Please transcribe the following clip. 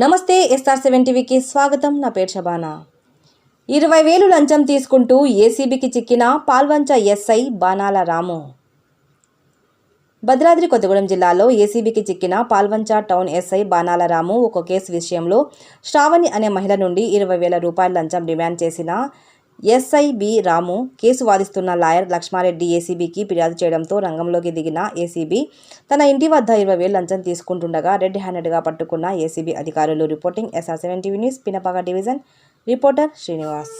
నమస్తే SR seven టీవీకి స్వాగతం. నా పేరు షబానా. ఇరవై వేలు లంచం తీసుకుంటూ ఏసీబీకి చిక్కిన పాల్వంచ ఎస్ఐ బాణాల రాము. భద్రాద్రి కొత్తగూడెం జిల్లాలో ఏసీబీకి చిక్కిన పాల్వంచ టౌన్ ఎస్ఐ బాణాల రాము ఒక కేసు విషయంలో శ్రావణి అనే మహిళ నుండి ఇరవై వేల రూపాయల లంచం డిమాండ్ చేసిన ఎస్ఐబి రాము కేసు వాదిస్తున్న లాయర్ లక్ష్మారెడ్డి ఏసీబీకి ఫిర్యాదు చేయడంతో రంగంలోకి దిగిన ఏసీబీ తన ఇంటి వద్ద ఇరవై వేలు లంచం తీసుకుంటుండగా రెడ్ హ్యాండెడ్గా పట్టుకున్న ఏసీబీ అధికారులు reporting SR seven TV news Pinapaka division reporter Srinivas.